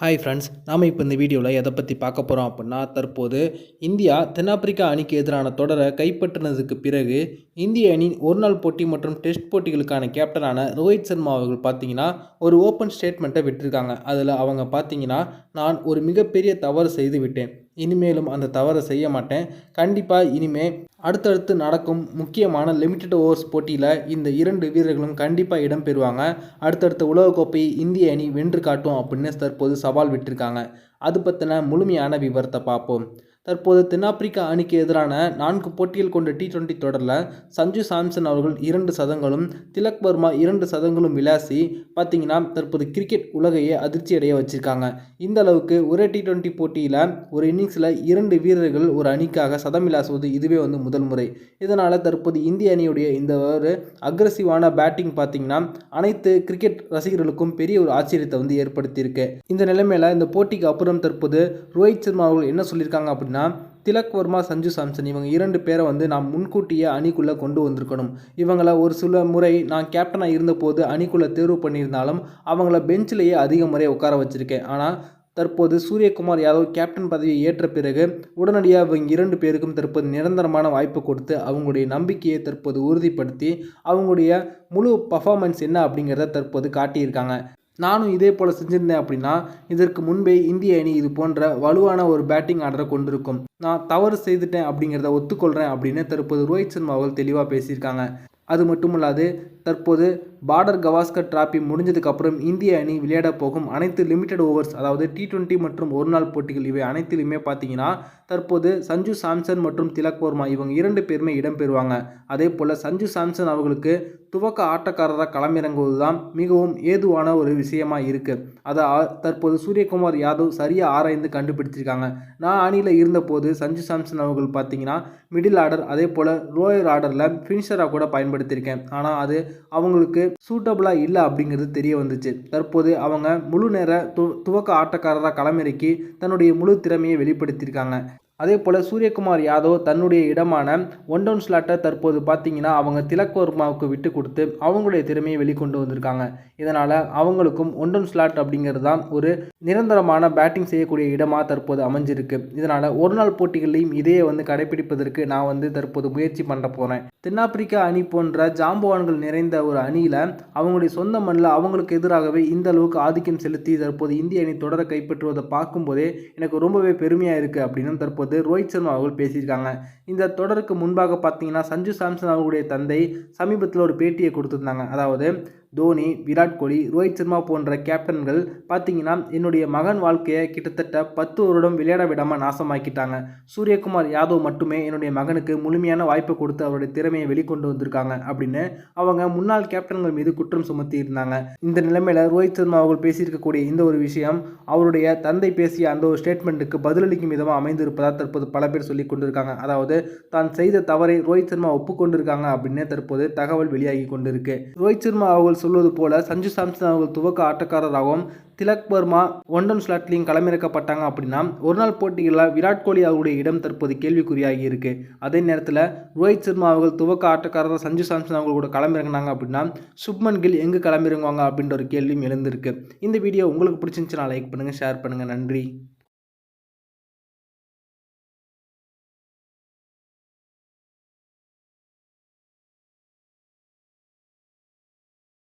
Hi friends நாம் இப்போ இந்த வீடியோவில் எதை பற்றி பார்க்க போகிறோம் அப்படின்னா தற்போது இந்தியா தென்னாப்பிரிக்கா அணிக்கு எதிரான தொடரை கைப்பற்றினதுக்கு பிறகு இந்திய அணி ஒரு நாள் போட்டி மற்றும் டெஸ்ட் போட்டிகளுக்கான கேப்டனான ரோஹித் சர்மா அவர்கள் பார்த்தீங்கன்னா ஒரு ஓப்பன் ஸ்டேட்மெண்ட்டை விட்டுருக்காங்க. அதில் அவங்க பார்த்தீங்கன்னா நான் ஒரு மிகப்பெரிய தவறு செய்து விட்டேன். இனிமேலும் அந்த தவறை செய்ய மாட்டேன். கண்டிப்பாக இனிமே அடுத்தடுத்து நடக்கும் முக்கியமான லிமிட்டட் ஓவர்ஸ் போட்டியில் இந்த இரண்டு வீரர்களும் கண்டிப்பாக இடம்பெறுவாங்க அடுத்தடுத்த உலகக்கோப்பையை இந்திய அணி வென்று காட்டும் அப்படின்னு தற்போது சவால் விட்டிருக்காங்க. அது பற்றின முழுமையான விவரத்தை பார்ப்போம். தற்போது தென்னாப்பிரிக்கா அணிக்கு எதிரான நான்கு போட்டிகள் கொண்ட டி டுவெண்ட்டி தொடரில் சஞ்சு சாம்சன் அவர்கள் இரண்டு சதங்களும் திலக் வர்மா இரண்டு சதங்களும் விளாசி பார்த்தீங்கன்னா தற்போது கிரிக்கெட் உலகையே அதிர்ச்சி அடைய வச்சிருக்காங்க. இந்த அளவுக்கு ஒரே டி டுவெண்ட்டி போட்டியில் ஒரு இன்னிங்ஸில் இரண்டு வீரர்கள் ஒரு அணிக்காக சதம் விளாசுவது இதுவே வந்து முதல் முறை. இதனால் தற்போது இந்திய அணியுடைய இந்த ஒரு அக்ரஸிவான பேட்டிங் பார்த்தீங்கன்னா அனைத்து கிரிக்கெட் ரசிகர்களுக்கும் பெரிய ஒரு ஆச்சரியத்தை வந்து ஏற்படுத்தியிருக்கு. இந்த நிலைமையில் இந்த போட்டிக்கு அப்புறம் தற்போது ரோஹித் சர்மா அவர்கள் என்ன சொல்லியிருக்காங்க அப்படின்னா அப்படின்னா திலக் வர்மா சஞ்சு சாம்சன் இவங்க இரண்டு பேரை வந்து நாம் முன்கூட்டியே அணிக்குள்ளே கொண்டு வந்திருக்கணும். இவங்கள ஒரு சில முறை நான் கேப்டனாக இருந்தபோது அணிக்குள்ளே தேர்வு பண்ணியிருந்தாலும் அவங்கள பெஞ்சிலேயே அதிக முறை உட்கார வச்சுருக்கேன். ஆனால் தற்போது சூரியகுமார் யாதவ் கேப்டன் பதவியை ஏற்ற பிறகு உடனடியாக இவங்க இரண்டு பேருக்கும் தற்போது நிரந்தரமான வாய்ப்பு கொடுத்து அவங்களுடைய நம்பிக்கையை தற்போது உறுதிப்படுத்தி அவங்களுடைய முழு பர்ஃபார்மன்ஸ் என்ன அப்படிங்கிறத தற்போது காட்டியிருக்காங்க. நானும் இதே போல் செஞ்சுருந்தேன் அப்படின்னா இதற்கு முன்பே இந்திய அணி இது போன்ற வலுவான ஒரு பேட்டிங் ஆர்டரை கொண்டிருக்கும். நான் தவறு செய்துட்டேன் அப்படிங்கிறத ஒத்துக்கொள்கிறேன் அப்படின்னு தற்போது ரோஹித் சர்மா அவர்கள் தெளிவாக பேசியிருக்காங்க. அது மட்டுமல்லாது தற்போது பார்டர் கவாஸ்கர் டிராபி முடிஞ்சதுக்கப்புறம் இந்திய அணி விளையாட போகும் அனைத்து லிமிடெட் ஓவர்ஸ் அதாவது டி டுவெண்ட்டி மற்றும் ஒரு நாள் போட்டிகள் இவை அனைத்திலுமே பார்த்தீங்கன்னா தற்போது சஞ்சு சாம்சன் மற்றும் திலக் வர்மா இவங்க இரண்டு பேருமே இடம்பெறுவாங்க. அதே போல் சஞ்சு சாம்சன் அவர்களுக்கு துவக்க ஆட்டக்காரராக களமிறங்குவது தான் மிகவும் ஏதுவான ஒரு விஷயமா இருக்குது அதை தற்போது சூரியகுமார் யாதவ் சரியாக ஆராய்ந்து கண்டுபிடிச்சிருக்காங்க. நான் அணியில் இருந்தபோது சஞ்சு சாம்சன் அவர்கள் பார்த்தீங்கன்னா மிடில் ஆர்டர் அதே போல் லோயர் ஆர்டரில் ஃபினிஷராக கூட பயன்படுத்தியிருக்கேன். ஆனால் அது அவங்களுக்கு சூட்டபுளாக இல்லை அப்படிங்கிறது தெரிய வந்துச்சு. தற்போது அவங்க முழு நேர து துவக்க ஆட்டக்காரராக களமிறக்கி தன்னுடைய முழு திறமையை வெளிப்படுத்தியிருக்காங்க. அதே போல் சூரியகுமார் யாதவ் தன்னுடைய இடமான ஒன் டவுன் ஸ்லாட்டை தற்போது பார்த்தீங்கன்னா அவங்க திலக் வர்மாவுக்கு விட்டு கொடுத்து அவங்களுடைய திறமையை வெளிக்கொண்டு வந்திருக்காங்க. இதனால் அவங்களுக்கும் ஒன் டவுன் ஸ்லாட் அப்படிங்கிறது தான் ஒரு நிரந்தரமான பேட்டிங் செய்யக்கூடிய இடமாக தற்போது அமைஞ்சிருக்கு. இதனால் ஒரு நாள் போட்டிகளையும் இதையே வந்து கடைபிடிப்பதற்கு நான் வந்து தற்போது முயற்சி பண்ண போகிறேன் தென்னாப்பிரிக்கா அணி போன்ற ஜாம்பவான்கள் நிறைந்த ஒரு அணியில் அவங்களுடைய சொந்த மண்ணில் அவங்களுக்கு எதிராகவே இந்த அளவுக்கு ஆதிக்கம் செலுத்தி தற்போது இந்திய அணி தொடரை கைப்பற்றுவதை பார்க்கும்போதே எனக்கு ரொம்பவே பெருமையாக இருக்குது அப்படின்னு தற்போது போது ரோஹித் சர்மா அவர்கள் பேசியிருக்காங்க. இந்த தொடருக்கு முன்பாக பார்த்தீங்கன்னா சஞ்சு சாம்சன் அவர்களுடைய தந்தை சமீபத்தில் ஒரு பேட்டியை கொடுத்துருந்தாங்க. அதாவது தோனி விராட் கோலி ரோஹித் சர்மா போன்ற கேப்டன்கள் பார்த்தீங்கன்னா என்னுடைய மகன் வாழ்க்கையை கிட்டத்தட்ட பத்து வருடம் விளையாட விடாமல் நாசமாக்கிட்டாங்க. சூரியகுமார் யாதவ் மட்டுமே என்னுடைய மகனுக்கு முழுமையான வாய்ப்பை கொடுத்து அவருடைய திறமையை வெளிக்கொண்டு வந்திருக்காங்க அப்படின்னு அவங்க முன்னாள் கேப்டன்கள் மீது குற்றம் சுமத்தி இருந்தாங்க. இந்த நிலைமையில் ரோஹித் சர்மா அவர்கள் பேசியிருக்கக்கூடிய இந்த ஒரு விஷயம் அவருடைய தந்தை பேசிய அந்த ஒரு ஸ்டேட்மெண்ட்டுக்கு பதிலளிக்கும் விதமாக அமைந்திருப்பதாக தற்போது பல பேர் சொல்லி கொண்டிருக்காங்க. அதாவது தான் செய்த தவறை ரோஹித் சர்மா ஒப்புக்கொண்டிருக்காங்க அப்படின்னு தற்போது தகவல் வெளியாகி கொண்டிருக்கு. ரோஹித் சர்மா அவர்கள் சொல்வது போல சஞ்சு சாம்சன் அவர்கள் துவக்க ஆட்டக்காரராகவும் திலக் வர்மா ஒன்டன் ஸ்லாட்லையும் களமிறக்கப்பட்டாங்க அப்படின்னா ஒரு நாள் போட்டிகளில் விராட் கோலி அவருடைய இடம் தற்போது கேள்விக்குறியாகி இருக்கு. அதே நேரத்தில் ரோஹித் சர்மா அவர்கள் துவக்க ஆட்டக்காரர் சஞ்சு சாம்சன் அவர்கள் கூட களமிறங்கினாங்க அப்படின்னா சுப்மன் கில் எங்கே களமிறங்குவாங்க அப்படின்ற ஒரு கேள்வியும் எழுந்திருக்கு. இந்த வீடியோ உங்களுக்கு பிடிச்சிருந்துச்சுன்னா லைக் பண்ணுங்கள் ஷேர் பண்ணுங்கள் நன்றி.